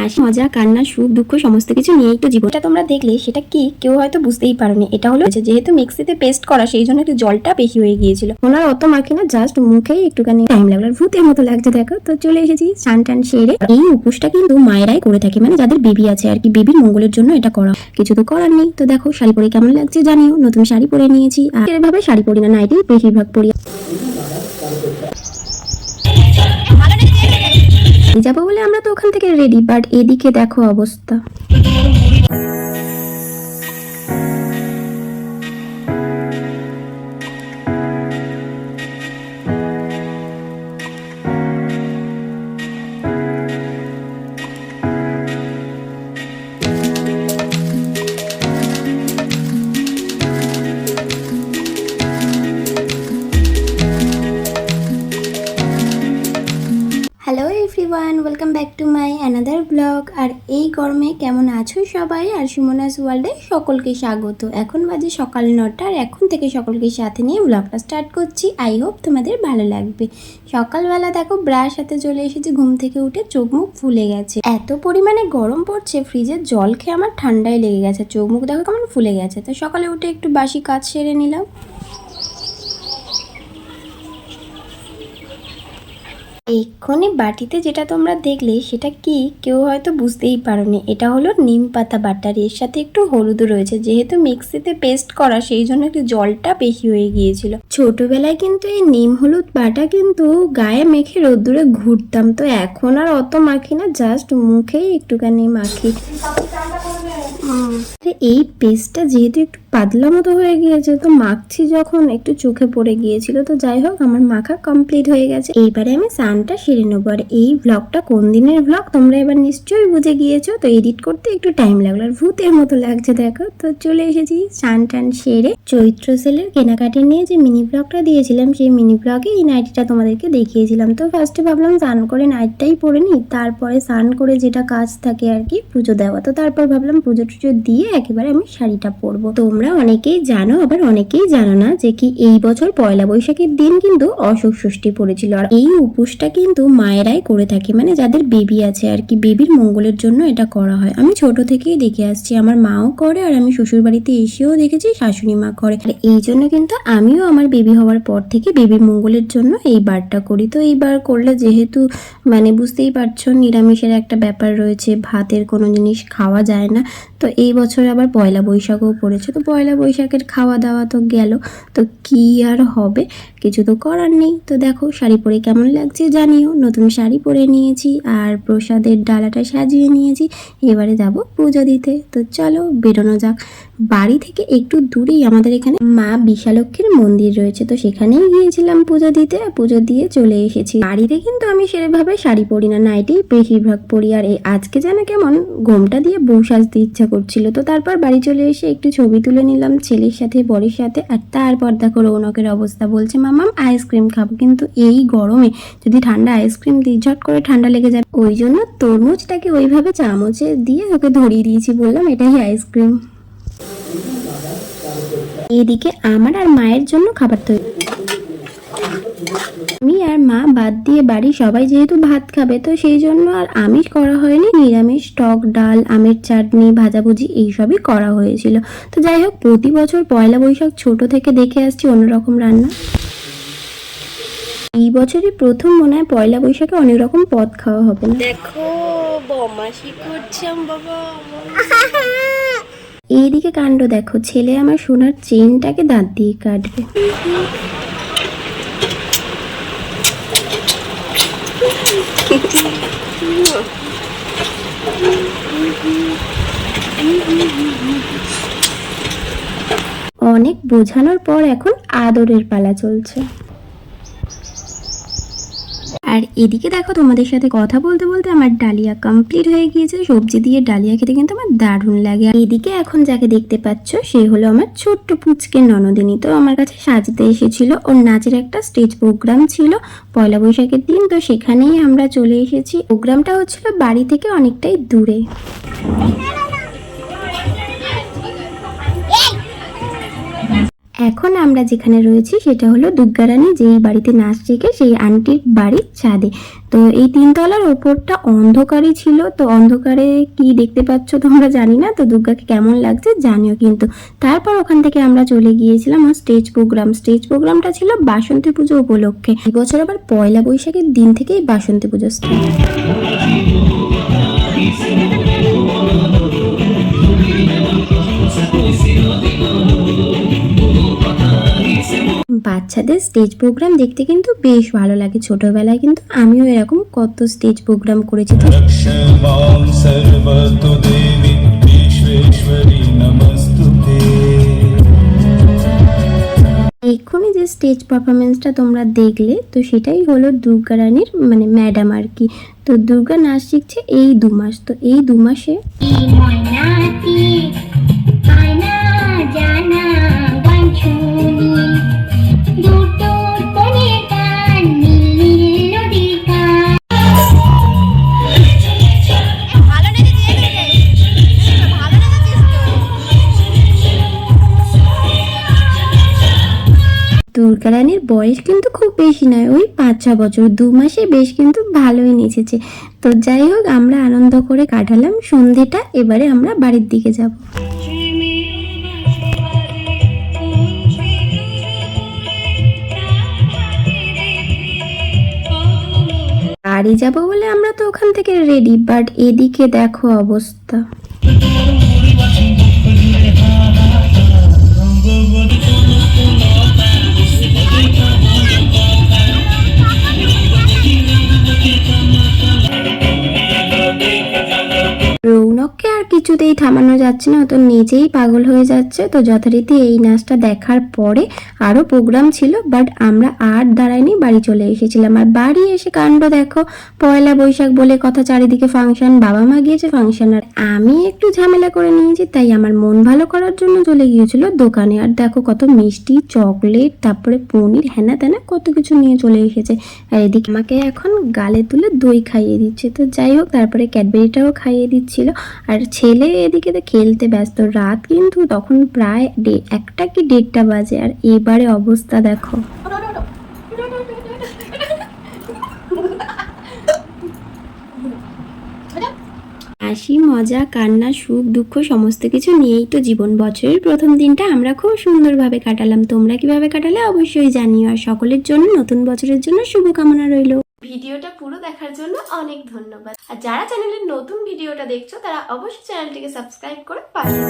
হাসি, মজা, কান্না, সুখ, দুঃখ, সমস্ত কিছু নিয়েই তো জীবন এটা তোমরা দেখলে, সেটা কি? কেউ হয়তো বুঝতেই পারোনি। এটা হলো যেহেতু মিক্সিতে পেস্ট করা, সেই জন্য একটু জলটা বেশি হয়ে গিয়েছিল। ওনার অত না জাস্ট একটুখানি টাইম লাগল। ভূতের মতো লাগছে, দেখো। তো চলে এসেছি স্নান টান সেরে। এই উপোসটা কিন্তু মায়েরাই করে থাকে মানে যাদের বেবি আছে আর কি। বেবির মঙ্গলের জন্য এটা করা। কিছু তো করার নেই। তো দেখো, শাড়ি পরে কেমন লাগছে জানিও। নতুন শাড়ি পরে নিয়েছি। আর এভাবে শাড়ি পরি না নাইটি বেশিরভাগ পরি। যাব বলে আমরা তো ওখান থেকে রেডি বাট এদিকে দেখো অবস্থা। Hello everyone welcome back to my another blog আর এই গরমে কেমন আছো সবাই? আর সুমনাস ওয়ার্ল্ডে সকলকে স্বাগত। এখন বাজে সকাল নটা আর এখন থেকে সকলকে সাথে নিয়ে ব্লগটা স্টার্ট করছি। আই হোপ তোমাদের ভালো লাগবে। সকালবেলা দেখো ব্রাশ হাতে চলে এসেছি, ঘুম থেকে উঠে চোখ মুখ ফুলে গেছে। এত পরিমাণে গরম পড়ছে ফ্রিজের জল খেয়ে আমার ঠান্ডায় লেগে গেছে, চোখ মুখ দেখো কেমন ফুলে গেছে। তো সকালে উঠে একটু বাসি কাজ সেরে নিলাম। এক্ষুনি বাটিতে যেটা তোমরা দেখলে, সেটা কি কেউ হয়তো বুঝতেই পারোনি। এটা হলো নিম পাতা বাটার এর সাথে একটু হলুদও রয়েছে। যেহেতু মিক্সিতে পেস্ট করা, সেই জন্য একটু জলটা বেশি হয়ে গিয়েছিল। ছোটবেলায় কিন্তু এই নিম হলুদ বাটা কিন্তু গায়ে মেখে রোদ্দুরে ঘুরতাম। তো এখন আর অত মাখি না, জাস্ট মুখেই একটুখানি মাখি। এই পেস্টটা যেহেতু একটু পাতলা মতো হয়ে গিয়েছে, তো মাখছি যখন একটু চোখে পড়ে গিয়েছিল, তো যাই হোক আমার মাখা কমপ্লিট হয়ে গেছে। এইবারে আমি স্নানটা সেরে নেব। আর এই ব্লগটা কোন দিনের ব্লগ তোমরা এবার নিশ্চয়ই বুঝে গিয়েছো। তো এডিট করতে একটু টাইম লাগল। আর ভূতের মতো লাগছে, দেখো। তো চলে এসেছি স্নান টান সেরে চৈত্র সেলের কেনাকাটি নিয়ে যে মিনি ব্লগটা দিয়েছিলাম, সেই মিনি ব্লগে এই নাইটিটা তোমাদেরকে দেখিয়েছিলাম। তো ফার্স্টে ভাবলাম স্নান করে নাইটটাই পরে নিই। তারপরে স্নান করে যেটা কাজ থাকে আর কি, পুজো দেওয়া। তো তারপর ভাবলাম পুজো টুজো দিয়ে একেবারে আমি শাড়িটা পরবো। তোমরা অনেকেই জানো, আবার অনেকেই জানো না যে কি এই বছর পয়লা বৈশাখের দিন কিন্তু অশোক ষষ্ঠী পড়েছিল। আর এই উপোসটা কিন্তু মায়েরাই করে থাকে মানে যাদের বেবি আছে আর কি, বেবির মঙ্গলের জন্য এটা করা হয়। আমি ছোট থেকেই দেখে আসছি, আমার মাও করে আর আমি শ্বশুর বাড়িতে এসেও দেখেছি, শাশুড়ি মা করে। আর এই জন্য কিন্তু আমিও আমার বেবি হওয়ার পর থেকে বেবির মঙ্গলের জন্য এই বারটা করি। তো এই বার করলে যেহেতু মানে বুঝতেই পারছ, নিরামিষের একটা ব্যাপার রয়েছে, ভাতের কোনো জিনিস খাওয়া যায় না। তো এই বছর আবার পয়লা বৈশাখও পড়েছে। তো পয়লা বৈশাখের খাওয়া দাওয়া তো গেল। তো কী আর হবে? কিছু তো করার নেই। তো দেখো, শাড়ি পরে কেমন লাগছে জানিও। নতুন শাড়ি পরে নিয়েছি আর প্রসাদের ডালাটা সাজিয়ে নিয়েছি। এবারে যাব পুজো দিতে। তো চলো, বেরোনো যাক। বাড়ি থেকে একটু দূরেই আমাদের এখানে মা বিশালক্ষীর মন্দির রয়েছে। তো সেখানেই গিয়েছিলাম পুজো দিতে। পুজো দিয়ে চলে এসেছি। বাড়িতে কিন্তু আমি সেভাবে শাড়ি পরি না। নাইটি বেশিরভাগ পরি। আর এই আজকে যেন কেমন ঘোমটা দিয়ে বউ সাজতে ইচ্ছা করছিল। তো তারপর বাড়ি চলে এসে একটু ছবি তুলে নিলাম ছেলের সাথে, বরের সাথে। আর তারপর দেখো রৌনকের অবস্থা বলছে মামাম আইসক্রিম খাব। কিন্তু এই গরমে যদি ঠান্ডা আইসক্রিম দিই ঝট করে ঠান্ডা লেগে যাবে ওই জন্য তরমুজটাকে ওইভাবে চামচে দিয়ে ওকে ধরিয়ে দিয়েছি বললাম, এটাই আইসক্রিম এদিকে আমার আর মায়ের জন্য খাবার তৈরি আমি আর মা বাদ দিয়ে বাড়ি সবাই যেহেতু ভাত খাবে তো সেই জন্য আর আমিষ করা হয়নি। নিরামিষ টক ডাল আমের চাটনি ভাজাভুজি এইসবই করা হয়েছিল। তো যাই হোক প্রতি বছর পয়লা বৈশাখ ছোট থেকে দেখে আসছি অন্যরকম রান্না। এই বছরই প্রথম মনে হয় পয়লা বৈশাখে অনেক রকম পদ খাওয়া হবে না। দেখো বমাসি করছাম বাবা? এইদিকে কাণ্ড দেখো ছেলে আমার সোনার চেনটাকে দাঁত দিয়ে কাটবে। অনেক বোঝানোর পর এখন আদরের পালা চলছে। আর এদিকে দেখো তোমাদের সাথে কথা বলতে বলতে আমার ডালিয়া কমপ্লিট হয়ে গিয়েছে। সবজি দিয়ে ডালিয়া খেতে কিন্তু আমার দারুণ লাগে। আর এদিকে এখন যাকে দেখতে পাচ্ছ, সে হলো আমার ছোট্ট পুচকের ননদিনী। তো আমার কাছে সাজতে এসেছিল। ওর নাচের একটা স্টেজ প্রোগ্রাম ছিল পয়লা বৈশাখের দিন। তো সেখানেই আমরা চলে এসেছি। প্রোগ্রামটা হচ্ছিল বাড়ি থেকে অনেকটাই দূরে। এখন আমরা যেখানে রয়েছি সেটা হলো দুর্গারানী যেই বাড়িতে নাচ শেখে, সেই আন্টির বাড়ির ছাদে। তো এই তিনতলার ওপরটা অন্ধকারই ছিল। তো অন্ধকারে কি দেখতে পাচ্ছ তোমরা জানি না। তো দুর্গাকে কেমন লাগছে জানিও কিন্তু। তারপর ওখান থেকে আমরা চলে গিয়েছিলাম স্টেজ প্রোগ্রাম। স্টেজ প্রোগ্রামটা ছিল বাসন্তী পুজো উপলক্ষে। এবছর আবার পয়লা বৈশাখের দিন থেকেই বাসন্তী পুজো স্টার্ট বাচ্চাদের স্টেজ প্রোগ্রাম দেখতে কিন্তু বেশ ভালো লাগে। ছোটবেলায় কিন্তু আমিও এরকম কত স্টেজ প্রোগ্রাম করেছি। এক্ষুনি যে স্টেজ পারফরমেন্সটা তোমরা দেখলে, তো সেটাই হলো দুর্গা রানীর মানে ম্যাডাম আর কি। তো দুর্গা নাচ শিখছে এই দু মাস। তো এই দু মাসে দুর্গা রানীর বয়স কিন্তু খুব বেশি নয়, ওই পাঁচ ছ বছর, দু মাসে বেশ কিন্তু ভালোই নেচেছে। তো যাই হোক, আমরা আনন্দ করে কাটালাম, সন্ধেটা এবারে আমরা বাড়ির দিকে যাব। বাড়ি যাব বলে আমরা তো ওখান থেকে রেডি বাট এদিকে দেখো অবস্থা। কিছুতেই থামানো যাচ্ছে না তো নিজেই পাগল হয়ে যাচ্ছে। তো যথারীতি এই নাচটা দেখার পরে আরও প্রোগ্রাম ছিল বাট আমরা আর দাঁড়াইনি, বাড়ি চলে এসেছিলাম। আর বাড়ি এসে কাণ্ড দেখো, পয়লা বৈশাখ বলে কথা চারিদিকে ফাংশন বাবা মা গিয়েছে ফাংশন আর আমি একটু ঝামেলা করে নিয়েছি, তাই আমার মন ভালো করার জন্য চলে গিয়েছিল দোকানে। আর দেখো কত মিষ্টি, চকলেট, তারপরে পনির, হেনা তেনা, কত কিছু নিয়ে চলে এসেছে। আর এদিকে আমাকে এখন গালে তুলে দই খাইয়ে দিচ্ছে। তো যাই হোক, তারপরে ক্যাডবেরিটাও খাইয়ে দিচ্ছিল। আর ছেলে এদিকে তো খেলতে ব্যস্ত। রাত কিন্তু তখন প্রায় একটা কি দেড়টা বাজে। আর এবারে অবস্থা দেখো। হাসি, মজা, কান্না, সুখ, দুঃখ সমস্ত কিছু নিয়েই তো জীবন। বছরের প্রথম দিনটা আমরা খুব সুন্দরভাবে কাটালাম। তোমরা কীভাবে কাটালে অবশ্যই জানিও। আর সকলের জন্য, নতুন বছরের জন্য শুভকামনা রইল। ভিডিওটা পুরো দেখার জন্য অনেক ধন্যবাদ আর যারা চ্যানেলের নতুন ভিডিওটা দেখছ, তারা অবশ্যই চ্যানেলটিকে সাবস্ক্রাইব করে পাশে.